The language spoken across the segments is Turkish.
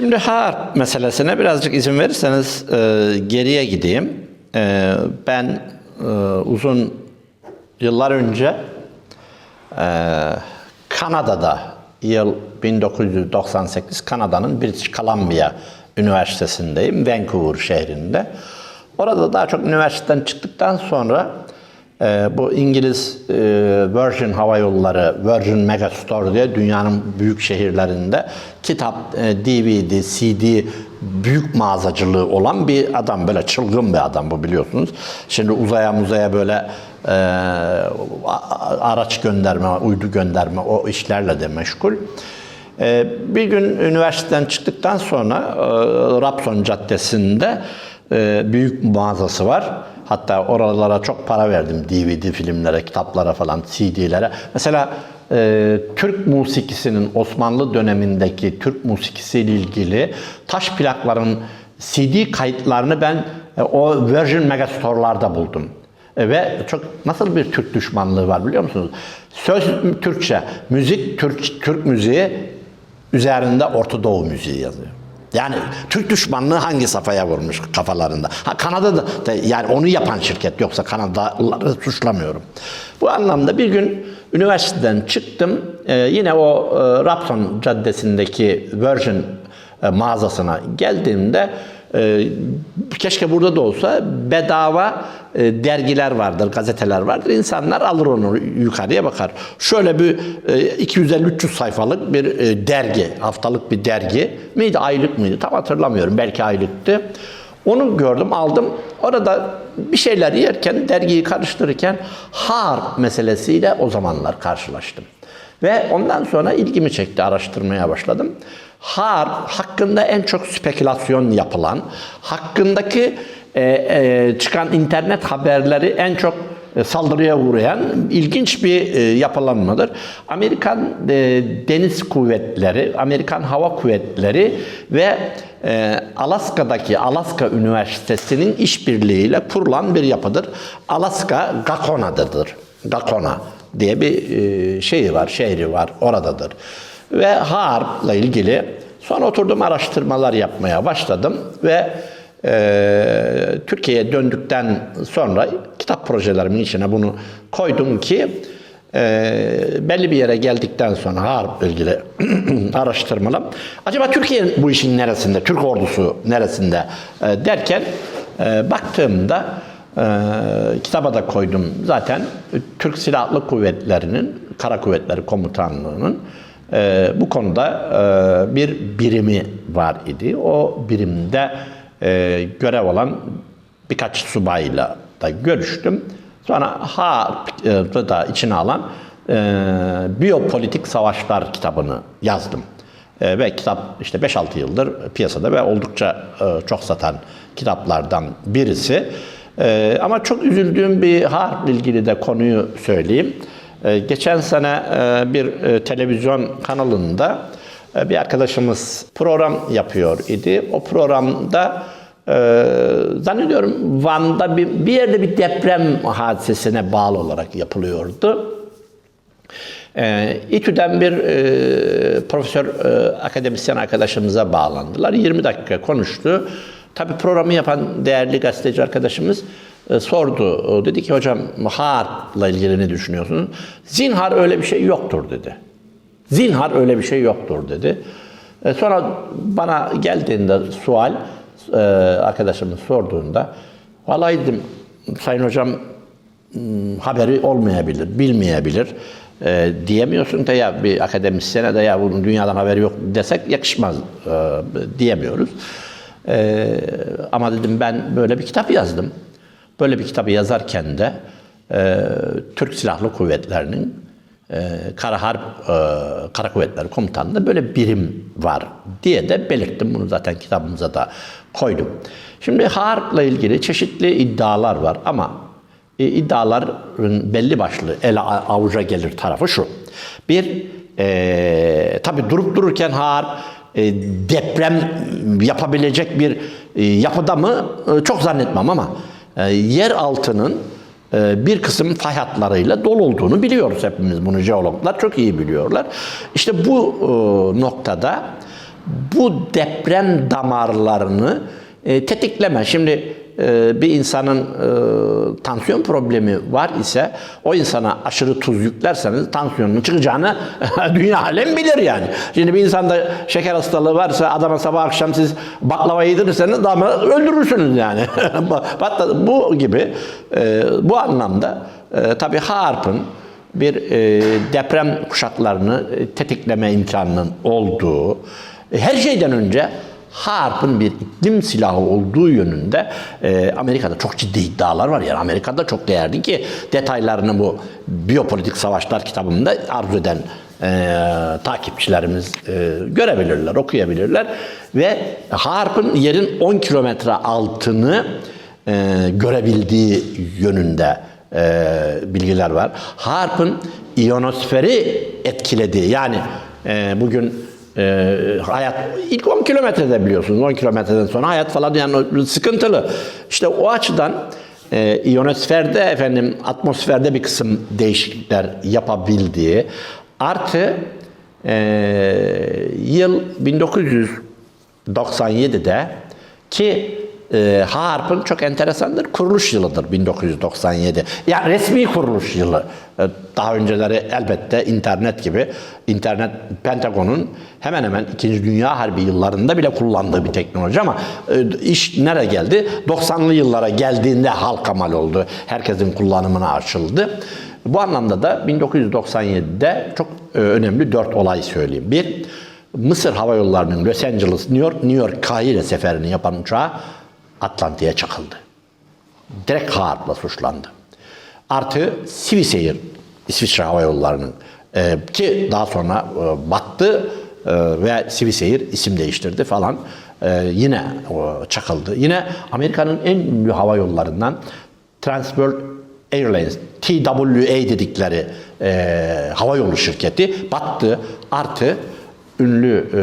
Şimdi harp meselesine birazcık izin verirseniz e, geriye gideyim. E, ben e, uzun yıllar önce e, Kanada'da yıl 1998 Kanada'nın British Columbia Üniversitesi'ndeyim. Vancouver şehrinde. Orada daha çok üniversiteden çıktıktan sonra e, bu İngiliz e, Virgin Hava Yolları, Virgin Megastore diye dünyanın büyük şehirlerinde kitap, e, DVD, CD büyük mağazacılığı olan bir adam. Böyle çılgın bir adam bu biliyorsunuz. Şimdi uzaya muzaya böyle e, araç gönderme, uydu gönderme o işlerle de meşgul. E, bir gün üniversiteden çıktıktan sonra e, Rapson Caddesi'nde e, büyük mağazası var. Hatta oralara çok para verdim. DVD filmlere, kitaplara falan, CD'lere. Mesela e, Türk musikisinin Osmanlı dönemindeki Türk musikisiyle ilgili taş plakların CD kayıtlarını ben e, o Virgin Megastore'larda buldum. E, Ve çok nasıl bir Türk düşmanlığı var biliyor musunuz? Söz Türkçe, müzik Türk, Türk müziği üzerinde Orta Doğu müziği yazıyor. Yani Türk düşmanlığı hangi safhaya vurmuş kafalarında? Ha Kanada'da da yani onu yapan şirket yoksa Kanadalıları suçlamıyorum. Bu anlamda bir gün üniversiteden çıktım. Ee, yine o e, Rapson Caddesi'ndeki Virgin e, mağazasına geldiğimde e, keşke burada da olsa bedava e, dergiler vardır, gazeteler vardır. İnsanlar alır onu yukarıya bakar. Şöyle bir e, 250-300 sayfalık bir e, dergi, haftalık bir dergi miydi, aylık mıydı tam hatırlamıyorum. Belki aylıktı. Onu gördüm, aldım. Orada bir şeyler yerken, dergiyi karıştırırken harp meselesiyle o zamanlar karşılaştım. Ve ondan sonra ilgimi çekti, araştırmaya başladım. Harp hakkında en çok spekülasyon yapılan, hakkındaki e, e, çıkan internet haberleri en çok e, saldırıya uğrayan ilginç bir e, yapılanmadır. Amerikan e, Deniz Kuvvetleri, Amerikan Hava Kuvvetleri ve Alaska'daki Alaska Üniversitesi'nin işbirliğiyle kurulan bir yapıdır. Alaska Gakona'dadır. Gakona diye bir e, şeyi var, şehri var, oradadır. Ve harpla ilgili sonra oturdum araştırmalar yapmaya başladım ve e, Türkiye'ye döndükten sonra kitap projelerimin içine bunu koydum ki e, belli bir yere geldikten sonra harp ilgili araştırmalar. Acaba Türkiye bu işin neresinde, Türk ordusu neresinde e, derken e, baktığımda e, kitaba da koydum zaten Türk Silahlı Kuvvetleri'nin, Kara Kuvvetleri Komutanlığı'nın e, bu konuda e, bir birimi var idi. O birimde e, görev olan birkaç subayla da görüştüm. Sonra harp'ı da içine alan e, Biyopolitik Savaşlar kitabını yazdım. E, ve kitap işte 5-6 yıldır piyasada ve oldukça e, çok satan kitaplardan birisi. E, ama çok üzüldüğüm bir harple ilgili de konuyu söyleyeyim. E, geçen sene e, bir e, televizyon kanalında e, bir arkadaşımız program yapıyor idi. O programda e, zannediyorum Van'da bir, bir yerde bir deprem hadisesine bağlı olarak yapılıyordu. E, İTÜ'den bir e, profesör e, akademisyen arkadaşımıza bağlandılar. 20 dakika konuştu. Tabii programı yapan değerli gazeteci arkadaşımız e, sordu. Dedi ki hocam harpla ilgili ne düşünüyorsunuz? Zinhar öyle bir şey yoktur dedi. Zinhar öyle bir şey yoktur dedi. E, sonra bana geldiğinde sual e, arkadaşımız sorduğunda vallahi dedim sayın hocam hmm, haberi olmayabilir, bilmeyebilir e, diyemiyorsun da ya bir akademisyene de ya bunun dünyadan haberi yok desek yakışmaz e, diyemiyoruz. E, ama dedim ben böyle bir kitap yazdım. Böyle bir kitabı yazarken de e, Türk Silahlı Kuvvetleri'nin e, Kara Harp e, Kara Kuvvetleri Komutanlığı'nda böyle bir birim var diye de belirttim. Bunu zaten kitabımıza da koydum. Şimdi harpla ilgili çeşitli iddialar var ama e, iddiaların belli başlı ele avuca gelir tarafı şu. Bir, e, tabi durup dururken harp e, deprem yapabilecek bir e, yapıda mı E, çok zannetmem ama e, yer altının e, bir kısım fay hatlarıyla dolu olduğunu biliyoruz hepimiz bunu jeologlar çok iyi biliyorlar. İşte bu e, noktada bu deprem damarlarını e, tetikleme. Şimdi bir insanın e, tansiyon problemi var ise o insana aşırı tuz yüklerseniz tansiyonun çıkacağını dünya alem bilir yani. Şimdi bir insanda şeker hastalığı varsa adama sabah akşam siz baklava yedirirseniz adamı öldürürsünüz yani. Bu gibi e, bu anlamda e, tabii harpın bir e, deprem kuşaklarını e, tetikleme imkanının olduğu, e, her şeyden önce harpın bir iklim silahı olduğu yönünde e, Amerika'da çok ciddi iddialar var. Yani Amerika'da çok değerli ki detaylarını bu Biyopolitik Savaşlar kitabımda arzu eden e, takipçilerimiz e, görebilirler, okuyabilirler. Ve harpın yerin 10 kilometre altını e, görebildiği yönünde e, bilgiler var. Harp'ın iyonosferi etkilediği yani e, bugün e, hayat ilk 10 kilometrede biliyorsunuz 10 kilometreden sonra hayat falan yani sıkıntılı. İşte o açıdan e, iyonosferde efendim atmosferde bir kısım değişiklikler yapabildiği artı e, yıl 1997'de ki e, Harp'ın çok enteresandır. Kuruluş yılıdır 1997. Yani resmi kuruluş yılı. E, daha önceleri elbette internet gibi. internet Pentagon'un hemen hemen 2. Dünya Harbi yıllarında bile kullandığı bir teknoloji ama e, iş nereye geldi? 90'lı yıllara geldiğinde halka mal oldu. Herkesin kullanımına açıldı. Bu anlamda da 1997'de çok e, önemli dört olay söyleyeyim. Bir, Mısır Hava Yolları'nın Los Angeles, New York, New York, Kahire seferini yapan uçağı Atlantik'e çakıldı. Direkt Harp'la suçlandı. Artı Swissair, İsviçre Hava Yolları'nın e, ki daha sonra e, battı e, ve Swissair isim değiştirdi falan. E, yine o, çakıldı. Yine Amerika'nın en ünlü hava yollarından Transworld Airlines, TWA dedikleri e, hava yolu şirketi battı. Artı ünlü e,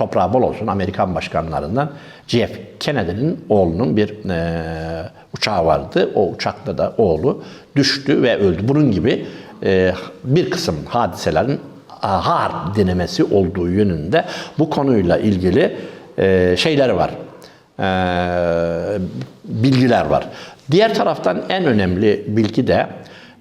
toprağı bol olsun Amerikan başkanlarından JF Kennedy'nin oğlunun bir e, uçağı vardı. O uçakta da oğlu düştü ve öldü. Bunun gibi e, bir kısım hadiselerin harp denemesi olduğu yönünde bu konuyla ilgili e, şeyler var. E, bilgiler var. Diğer taraftan en önemli bilgi de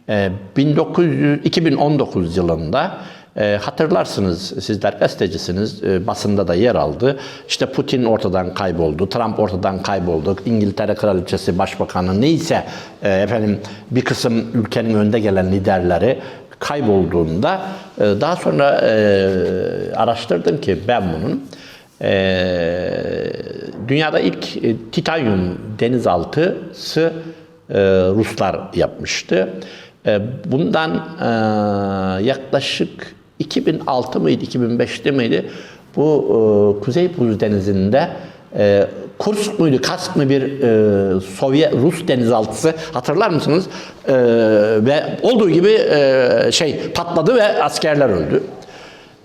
e, 1900, 2019 yılında e, hatırlarsınız sizler gazetecisiniz e, basında da yer aldı. İşte Putin ortadan kayboldu, Trump ortadan kayboldu, İngiltere Kraliçesi, Başbakanı neyse e, efendim bir kısım ülkenin önde gelen liderleri kaybolduğunda e, daha sonra e, araştırdım ki ben bunun e, dünyada ilk e, titanyum denizaltısı e, Ruslar yapmıştı. E, bundan e, yaklaşık 2006 mıydı, 2005'te miydi? Bu e, Kuzey Buz Denizi'nde e, Kursk muydu, Kask mı bir e, Sovyet Rus denizaltısı hatırlar mısınız? E, ve olduğu gibi e, şey patladı ve askerler öldü.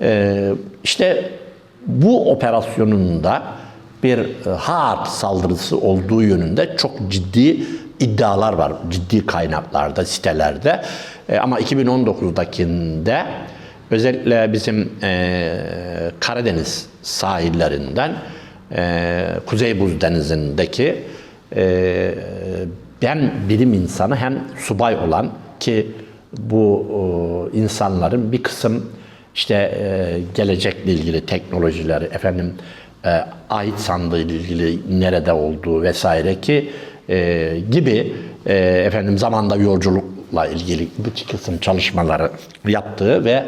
E, işte bu operasyonunda bir e, harp saldırısı olduğu yönünde çok ciddi iddialar var. Ciddi kaynaklarda, sitelerde. E, ama 2019'dakinde özellikle bizim e, Karadeniz sahillerinden e, Kuzey Buz Denizi'ndeki e, hem bilim insanı hem subay olan ki bu e, insanların bir kısım işte e, gelecekle ilgili teknolojileri, efendim e, ait sandığı ile ilgili nerede olduğu vesaire ki e, gibi e, efendim zamanda yolculukla ilgili bir kısım çalışmaları yaptığı ve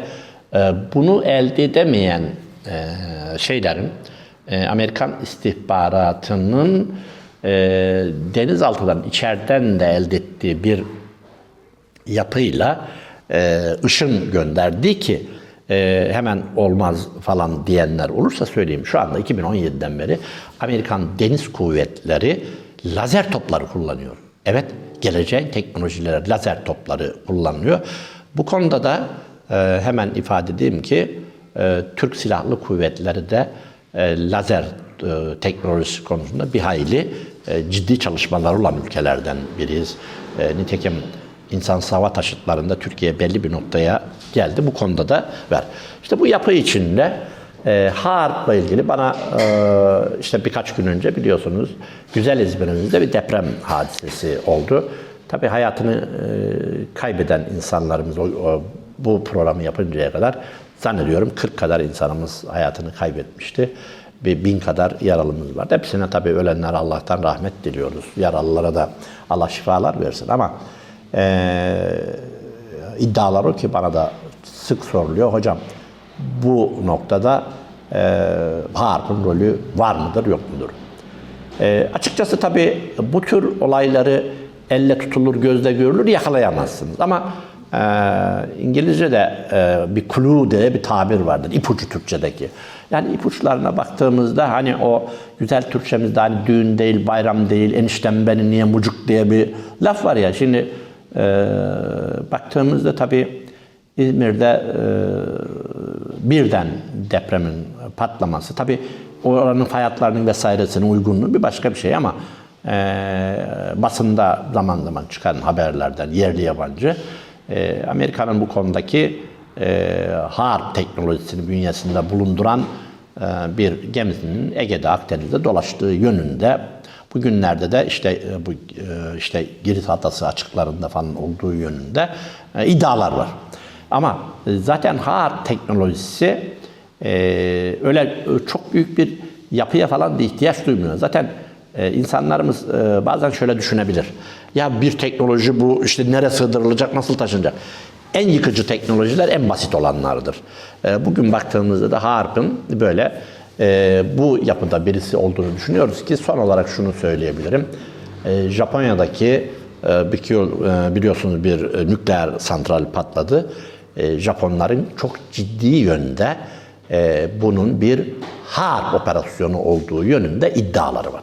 bunu elde edemeyen e, şeylerin e, Amerikan istihbaratının e, denizaltıdan içeriden de elde ettiği bir yapıyla ışın gönderdi ki hemen olmaz falan diyenler olursa söyleyeyim. Şu anda 2017'den beri Amerikan Deniz Kuvvetleri lazer topları kullanıyor. Evet, geleceğin teknolojileri lazer topları kullanılıyor. Bu konuda da e, hemen ifade edeyim ki e, Türk Silahlı Kuvvetleri de e, lazer e, teknolojisi konusunda bir hayli e, ciddi çalışmalar olan ülkelerden biriyiz. E, nitekim insan hava taşıtlarında Türkiye belli bir noktaya geldi. Bu konuda da var. İşte bu yapı içinde E, Harp'la ilgili bana e, işte birkaç gün önce biliyorsunuz güzel İzmir'imizde bir deprem hadisesi oldu. Tabii hayatını e, kaybeden insanlarımız o, o- bu programı yapıncaya kadar zannediyorum 40 kadar insanımız hayatını kaybetmişti. Bir bin kadar yaralımız var. Hepsine tabii ölenler Allah'tan rahmet diliyoruz. Yaralılara da Allah şifalar versin ama e, iddialar o ki bana da sık soruluyor. Hocam bu noktada e, Harp'ın rolü var mıdır yok mudur? E, açıkçası tabii bu tür olayları elle tutulur, gözle görülür yakalayamazsınız. Ama e, İngilizce'de e, bir clue diye bir tabir vardır. ipucu Türkçedeki. Yani ipuçlarına baktığımızda hani o güzel Türkçemizde hani düğün değil, bayram değil, eniştem beni niye mucuk diye bir laf var ya. Şimdi e, baktığımızda tabii İzmir'de e, birden depremin patlaması. Tabii oranın fay hatlarının vesairesinin uygunluğu bir başka bir şey ama e, basında zaman zaman çıkan haberlerden yerli yabancı e, Amerika'nın bu konudaki e, HARP teknolojisini bünyesinde bulunduran e, bir gemisinin Ege'de Akdeniz'de dolaştığı yönünde Bugünlerde de işte e, bu e, işte Girit Adası açıklarında falan olduğu yönünde e, iddialar var. Ama e, zaten HARP teknolojisi e, öyle e, çok büyük bir yapıya falan da ihtiyaç duymuyor. Zaten e, insanlarımız e, bazen şöyle düşünebilir. Ya bir teknoloji bu işte nereye sığdırılacak, nasıl taşınacak? En yıkıcı teknolojiler en basit olanlardır. E, bugün baktığımızda da HARP'ın böyle e, bu yapıda birisi olduğunu düşünüyoruz ki son olarak şunu söyleyebilirim. Japonya'daki biliyorsunuz bir nükleer santral patladı. Japonların çok ciddi yönde bunun bir harp operasyonu olduğu yönünde iddiaları var.